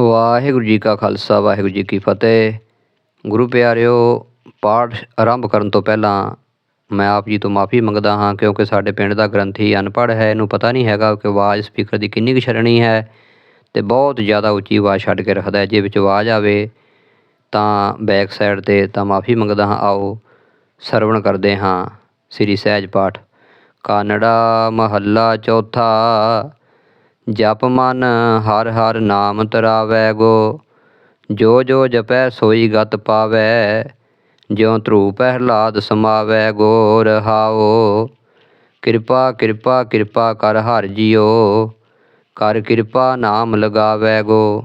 ਵਾਹਿਗੁਰੂ ਜੀ ਕਾ ਖਾਲਸਾ, ਵਾਹਿਗੁਰੂ ਜੀ ਕੀ ਫਤਿਹ। ਗੁਰੂ ਪਿਆਰਿਓ, ਪਾਠ ਆਰੰਭ ਕਰਨ ਤੋਂ ਪਹਿਲਾਂ ਮੈਂ ਆਪ ਜੀ ਤੋਂ ਮਾਫੀ ਮੰਗਦਾ ਹਾਂ, ਕਿਉਂਕਿ ਸਾਡੇ ਪਿੰਡ ਦਾ ਗ੍ਰੰਥੀ ਅਨਪੜ੍ਹ ਹੈ। ਇਹਨੂੰ ਪਤਾ ਨਹੀਂ ਹੈਗਾ ਕਿ ਆਵਾਜ਼ ਸਪੀਕਰ ਦੀ ਕਿੰਨੀ ਕੁ ਛੱਡਣੀ ਹੈ ਤੇ ਬਹੁਤ ਜ਼ਿਆਦਾ ਉੱਚੀ ਆਵਾਜ਼ ਛੱਡ ਕੇ ਰੱਖਦਾ ਹੈ। ਜੇ ਵਿੱਚ ਆਵਾਜ਼ ਆਵੇ ਤਾਂ ਬੈਕ ਸਾਈਡ ਤੇ ਤਾਂ ਮਾਫੀ ਮੰਗਦਾ ਹਾਂ। ਆਓ, ਸਰਵਣ ਕਰਦੇ ਹਾਂ ਸ੍ਰੀ ਸਹਿਜ ਪਾਠ। ਕਾਨੜਾ ਮਹੱਲਾ ਚੌਥਾ ਜਪ ਮਨ ਹਰ ਹਰ ਨਾਮ ਤਰਾਵੈ ਗੋ। ਜੋ ਜੋ ਜਪੈ ਸੋਈ ਗਤ ਪਾਵੈ, ਜਿਉ ਧਰੂ ਪਹਿਲਾਦ ਸਮਾਵੈ ਗੋ ਰਹਾਓ ਕਿਰਪਾ ਕਿਰਪਾ ਕਿਰਪਾ ਕਰ ਹਰ ਜੀਓ, ਕਰ ਕਿਰਪਾ ਨਾਮ ਲਗਾਵੈ ਗੋ।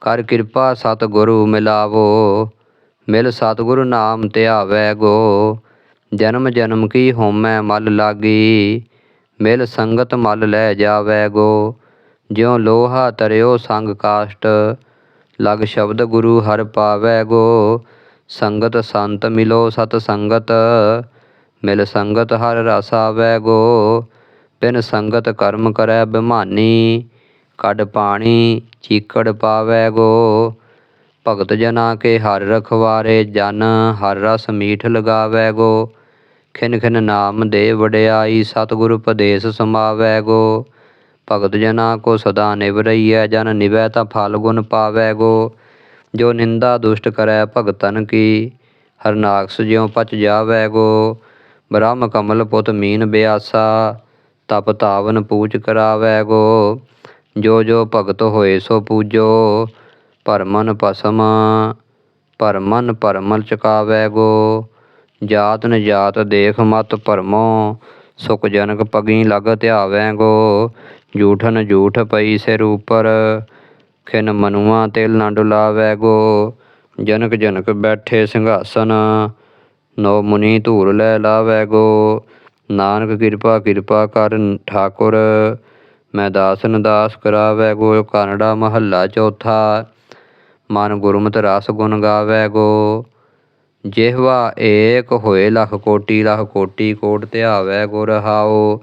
ਕਰ ਕਿਰਪਾ ਸਤ ਗੁਰੂ ਮਿਲਾਵੋ, ਮਿਲ ਸਤਿਗੁਰੂ ਨਾਮ ਧਿਆਵੈ ਗੋ। ਜਨਮ ਜਨਮ ਕੀ ਹੋਮੈ ਮਲ ਲਾਗੀ, ਮਿਲ ਸੰਗਤ ਮਲ ਲੈ ਜਾਵੈ ਗੋ। ਜਿਉ ਲੋਹਾ ਤਰਿਓ ਸੰਗ ਕਾਸ਼ਟ, ਲਗ ਸ਼ਬਦ ਗੁਰੂ ਹਰ ਪਾਵੈ ਗੋ। ਸੰਗਤ ਸੰਤ ਮਿਲੋ ਸਤ ਸੰਗਤ, ਮਿਲ ਸੰਗਤ ਹਰ ਰਸ ਆਵੈ ਗੋ। ਬਿਨ ਸੰਗਤ ਕਰਮ ਕਰੈ ਬਿਮਾਨੀ, ਕੱਢ ਪਾਣੀ ਚੀਕੜ ਪਾਵੈ ਗੋ। ਭਗਤ ਜਨਾ ਕੇ ਹਰ ਰਖਵਾਰੇ ਜਨ, ਹਰ ਰਸ ਮੀਠ ਲਗਾਵੈ ਗੋ। ਖਿਨ ਖਿਨ ਨਾਮ ਦੇ ਵਡਿਆਈ, ਸਤਿਗੁਰ ਉਪਦੇਸ ਸਮਾਵੈ ਗੋ। ਭਗਤ ਜਨਾ ਕੋ ਸਦਾ ਨਿਭ ਰਹੀ ਹੈ, ਜਨ ਨਿਵੈ ਤਾਂ ਫਲ ਗੁਣ ਪਾਵੈ ਗੋ। ਜੋ ਨਿੰਦਾ ਦੁਸ਼ਟ ਕਰੈ ਭਗਤਨ ਕੀ, ਹਰਨਾਕਸ ਜਿਉ ਪਚ ਜਾਵੈ ਗੋ। ਬ੍ਰਹਮ ਕਮਲ ਪੁਤ ਮੀਨ ਬਿਆਸਾ, ਤਪ ਤਾਵਨ ਪੂਜ ਕਰਾਵੈ ਗੋ। ਜੋ ਜੋ ਭਗਤ ਹੋਏ ਸੋ ਪੂਜੋ, ਭਰਮਨ ਪਸਮ ਭਰਮਨ ਭਰਮਲ ਚਕਾਵੈ ਗੋ। ਜਾਤ ਨ ਜਾਤ ਦੇਖ ਮਤ ਭਰਮੋ, ਸੁਖ ਜਨਕ ਪਗੀ ਲਗ ਧਿਆਵੈ ਗੋ। ਝੂਠਨ ਝੂਠ ਪਈ ਸਿਰ ਉਪਰ, ਖਿਨ ਮਨੁਆ ਤਿਲ ਨ ਡੁਲਾਵੈ ਗੋ। ਜਨਕ ਜਨਕ ਬੈਠੇ ਸਿੰਘਾਸਨ, ਨੋ ਮੁਨੀ ਧੂਰ ਲੈ ਲਾਵੈ ਗੋ। ਨਾਨਕ ਕਿਰਪਾ ਕਿਰਪਾ ਕਰ ਠਾਕੁਰ, ਮੈਂ ਦਾਸਨ ਦਾਸ ਕਰਾਵੈ ਗੋ। ਕਾਨੜਾ ਮਹੱਲਾ ਚੌਥਾ, ਮਨ ਗੁਰਮਤਿ ਰਸ ਗੁਣ ਗਾਵੈ ਗੋ। ਜਿਹਵਾ ਏਕ ਹੋਏ, ਲਖ ਕੋਟੀ ਲਖ ਕੋਟੀ ਕੋਟ ਧਿਆਵੈ ਗੁਰ ਹਾਓ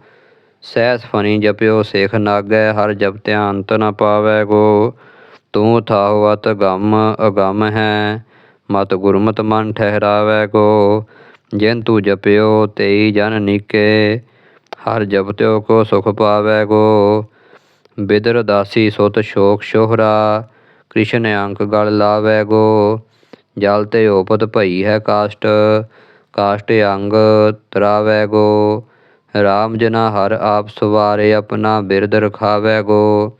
ਸਹਿਸ ਫਨੀ ਜਪਿਓ, ਸੇਖ ਨਾਗੈ, ਹਰ ਜਪਤਿਆ ਅੰਤ ਨ ਪਾਵੈ ਗੋ ਤੂੰ ਥਾਉ ਅਤ ਗਮ, ਅਗਮ ਹੈ, ਮਤ ਗੁਰਮਤ ਮਨ ਠਹਿਰਾਵੈ ਗੋ ਜਿਨ ਤੂੰ ਜਪਿਓ, ਤੇਈ ਜਨ ਨੀਕੇ, ਹਰ ਜਪਤਿਓ ਕੋ ਸੁਖ ਪਾਵੈ ਗੋ ਬਿਦਰ ਦਾਸੀ ਸੁਤ ਸ਼ੋਕ ਸ਼ੋਹਰਾ, ਕ੍ਰਿਸ਼ਨ ਅੰਕ ਗਲ ਲਾਵੈ ਗੋ ਜਲ ਤੇ ਉਪਤ ਭਈ ਹੈ ਕਾਸ਼ਟ ਕਾਸ਼ਟ ਅੰਗ ਤਰਾਵੈ ਗੋ ਰਾਮ ਜਨਾ ਹਰ ਆਪ ਸਵਾਰੇ ਆਪਣਾ ਬਿਰਦ ਰਖਾਵੈ ਗੋ।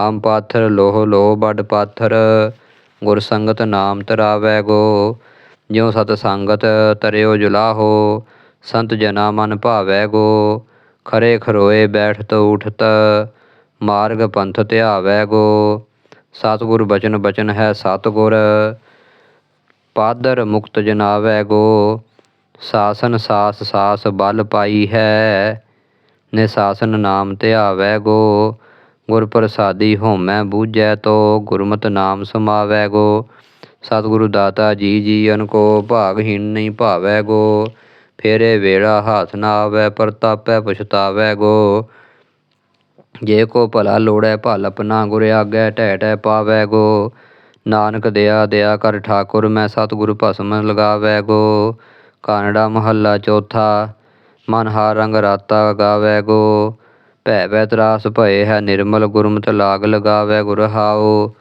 ਹਮ ਪਾਥਰ ਲੋਹ ਲੋਹ ਬੜ ਪਾਥਰ, ਗੁਰ ਸੰਗਤ ਨਾਮ ਤਰਾਵੈ ਗੋ। ਜਿਉ ਸਤ ਸੰਗਤ ਤਰਿਓ ਜੁਲਾਹੋ, ਸੰਤ ਜਨਾ ਮਨ ਭਾਵੈ ਗੋ। ਖਰੇ ਖਰੋਏ ਬੈਠਤ ਉਠਤ, ਮਾਰਗ ਪੰਥ ਧਿਆਵੈ ਗੋ। ਸਤਿਗੁਰ ਬਚਨ ਬਚਨ ਹੈ ਸਤਿਗੁਰ, ਪਾਦਰ ਮੁਕਤ ਜਨਾਵੈ ਗੋ। ਸਾਸਨ ਸਾਸ ਸਾਸ ਬਲ ਪਾਈ ਹੈ। ਨਿਸ਼ਾਸਨ ਨਾਮ ਧਿਆਵੈ ਗੋ। ਗੁਰ ਪ੍ਰਸਾਦੀ ਹੋਮੈ ਬੂਝੈ ਤੋ। ਗੁਰਮਤਿ ਨਾਮ ਸਮਾਵੈ ਗੋ। ਸਤਿਗੁਰੂ ਦਾਤਾ ਜੀ ਜੀਵਨ ਕੋ। ਭਾਗਹੀਣ ਨਹੀਂ ਭਾਵੈ ਗੋ। ਫੇਰੇ ਵੇੜਾ ਹੱਥ ਨਾ ਆਵੈ, ਪ੍ਰਤਾਪੈ ਪਛਤਾਵੈ ਗੋ। ਜੇ ਕੋ ਭਲਾ ਲੋੜੈ, ਭਲ ਆਪਣਾ ਗੁਰ ਆਗੈ ਟਹਿ ਟਹਿ ਪਾਵੈ ਗੋ। ਨਾਨਕ ਦਇਆ ਦਇਆ ਕਰ ਠਾਕੁਰ, ਮੈਂ ਸਤਿਗੁਰ ਭਸਮ ਲਗਾਵੈ ਗੋ। ਕਾਨੜਾ ਮਹੱਲਾ ਚੌਥਾ, ਮਨ ਹਾਰ ਰੰਗ ਰਾਤਾ ਗਾਵੈ ਗੋ, ਭੈ ਭੈ ਤਰਾਸ ਭਏ ਹੈ ਨਿਰਮਲ ਗੁਰਮਤਿ ਲਾਗ ਲਗਾਵੈ ਗੁਰ ਹਾਓ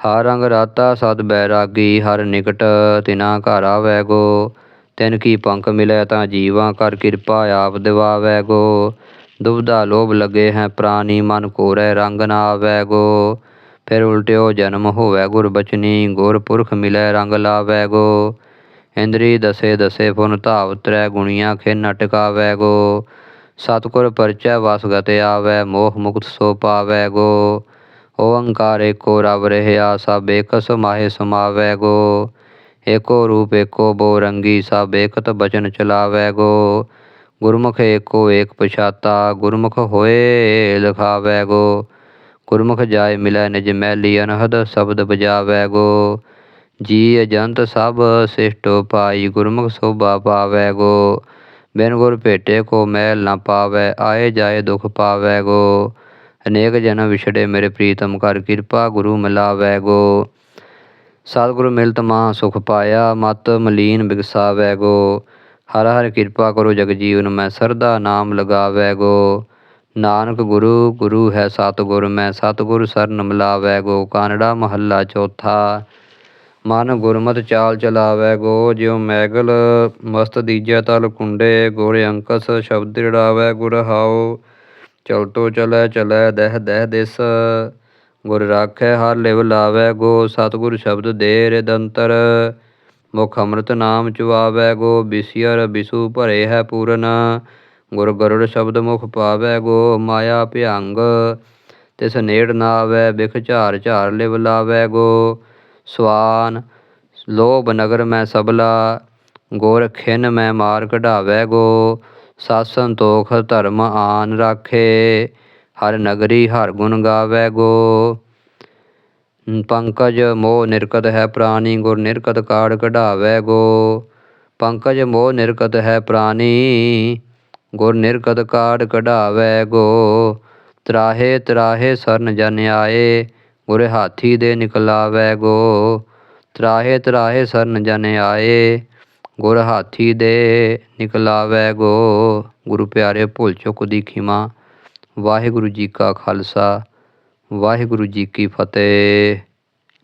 ਹਰ ਰੰਗ ਰਾਤਾ ਸਦ ਬੈਰਾਗੀ ਹਰ ਨਿਕਟ ਤਿਨਾ ਘਰ ਆਵੈ ਗੋ, ਤਿਨ ਕੀ ਪੰਖ ਮਿਲੈ ਤਾਂ ਜੀਵਾਂ ਕਰ ਕਿਰਪਾ ਆਪ ਦਿਵਾਵੈ ਗੋ। ਦੁਬਦਾ ਲੋਭ ਲਗੇ ਹੈ ਪ੍ਰਾਨੀ ਮਨ ਕੋਰੈ ਰੰਗ ਨਾ ਆਵੈ ਗੋ, ਫਿਰ ਉਲਟਿਓ ਜਨਮ ਹੋਵੈ ਗੁਰ ਬਚਨੀ, ਗੁਰ ਪੁਰਖ ਮਿਲੈ ਰੰਗ ਲਾਵੈ ਗੋ। ਇੰਦਰੀ ਦਸੇ ਦਸੇ ਫੁਨ ਧਾਵ ਤਰੈ ਗੁਣੀਆਂ ਖਿਨ ਟਿਕਾਵੈ ਗੋ। ਸਤਿਗੁਰ ਪਰਚੈ ਵਸਗਤ ਆਵੈ, ਮੋਹ ਮੁਕਤ ਸੋ ਪਾਵੈ ਗੋ। ਓੰਕਾਰ ਏਕੋ ਰਬ ਰਹਿਆ, ਸਭ ਏਕ ਸਮਾਹਿ ਸਮਾਵੈ ਗੋ। ਏਕੋ ਰੂਪ ਏਕੋ ਬੋ ਰੰਗੀ, ਸਭ ਏਕਤ ਬਚਨ ਚਲਾਵੈ ਗੋ। ਗੁਰਮੁਖ ਏਕੋ ਏਕ ਪਛਾਤਾ, ਗੁਰਮੁਖ ਹੋਏ ਲਖਾਵੈ ਗੋ। ਗੁਰਮੁਖ ਜਾਏ ਮਿਲੈ ਨਿਜ ਮੈਲੀ ਅਨਹਦ, ਸ਼ਬਦ ਬਜਾਵੈ ਗੋ। ਜੀ ਅਜੰਤ ਸਭ ਸਿਸ਼ਟੋ ਪਾਈ, ਗੁਰਮੁਖ ਸੋਭਾ ਪਾਵੈ ਗੋ। ਬਿਨ ਗੁਰ ਭੇਟੇ ਕੋ ਮੈਲ ਨਾ ਪਾਵੈ, ਆਏ ਜਾਏ ਦੁਖ ਪਾਵੈ ਗੋ। ਅਨੇਕ ਜਨਮ ਵਿਛੜੇ ਮੇਰੇ ਪ੍ਰੀਤਮ ਕਰ ਕਿਰਪਾ ਗੁਰੂ ਮਿਲਾਵੈ ਗੋ। ਸਤਿਗੁਰੂ ਮਿਲਤ ਮਹਾ ਸੁਖ ਪਾਇਆ, ਮਤ ਮਲੀਨ ਬਿਗਸਾਵੈ ਗੋ। ਹਰ ਹਰ ਕਿਰਪਾ ਕਰੋ ਜਗ ਜੀਵਨ, ਮੈਂ ਸਰਦਾ ਨਾਮ ਲਗਾਵੈ ਗੋ। ਨਾਨਕ ਗੁਰੂ ਗੁਰੂ ਹੈ ਸਤਿਗੁਰ, ਮੈਂ ਸਤਿਗੁਰ ਸਰਨ ਮਿਲਾਵੈ ਗੋ। ਕਾਨੜਾ ਮਹੱਲਾ ਚੌਥਾ ਮਨ ਗੁਰਮਤਿ ਚਾਲ ਚਲਾਵੈ ਗੋ, ਜਿਉ ਮੈਗਲ ਮਸਤ ਦੀਜੈ ਤਲ ਕੁੰਡੇ, ਗੁਰ ਅੰਕਸ ਸ਼ਬਦ ੜਾਵੈ ਗੁਰ ਹਾਉ ਚਲਤੋ ਚਲੈ ਚਲੈ ਦਹਿ ਦਹਿ ਦਿਸ, ਗੁਰ ਰਾਖੈ ਹਰ ਲਿਵ ਲਾਵੈ ਗੋ, ਸਤਿਗੁਰ ਸ਼ਬਦ ਦੇ ਰਿਦੰਤਰ ਮੁਖ ਅੰਮ੍ਰਿਤ ਨਾਮ ਚੁਆਵੈ ਗੋ, ਬਿਸਿਅਰ ਬਿਸੂ ਭਰੇ ਹੈ ਪੂਰਨ, ਗੁਰ ਗਰੁੜ ਸ਼ਬਦ ਮੁਖ ਪਾਵੈ ਗੋ, ਮਾਇਆ ਭਿਅੰਗ, ਤਿਸ ਨੇੜ ਨਾ ਆਵੈ ਬਿਖ ਝਾਰ ਝਾਰ ਲਿਵ ਲਾਵੈ ਗੋ ਸਵਾਨ। ਲੋਭ ਨਗਰ ਮੈਂ ਸਬਲਾ, ਗੁਰ ਖਿਨ ਮੈਂ ਮਾਰ ਕਢਾਵੈ ਗੋ। ਸਤ ਸੰਤੋਖ ਧਰਮ ਆਨ ਰਾਖੇ, ਹਰ ਨਗਰੀ ਹਰ ਗੁਣ ਗਾਵੈ ਗੋ। ਪੰਕਜ ਮੋਹ ਨਿਰਕਤ ਹੈ ਪ੍ਰਾਨੀ, ਗੁਰ ਨਿਰਕਤ ਕਾੜ ਕਢਾਵੈ ਗੋ। ਪੰਕਜ ਮੋਹ ਨਿਰਕਤ ਹੈ ਪ੍ਰਾਨੀ, ਗੁਰ ਨਿਰਕਤ ਕਾੜ ਕਢਾਵੈ ਗੋ। ਤਰਾਹੇ ਤਰਾਹੇ ਸਰਨ ਜਨ ਆਏ ਗੁਰ ਹਾਥੀ ਦੇ ਨਿਕਲਾਵੈ ਗੋ। ਤਰਾਹੇ ਤਰਾਹੇ ਸਰਨ ਜਨ ਆਏ। ਗੁਰ ਹਾਥੀ ਦੇ ਨਿਕਲਾਵੈ ਗੋ। ਗੁਰੂ ਪਿਆਰੇ ਭੁੱਲ ਚੁੱਕ ਦੀ ਖਿਮਾ। ਵਾਹਿਗੁਰੂ ਜੀ ਕਾ ਖਾਲਸਾ। ਵਾਹਿਗੁਰੂ ਜੀ ਕੀ ਫਤਿਹ।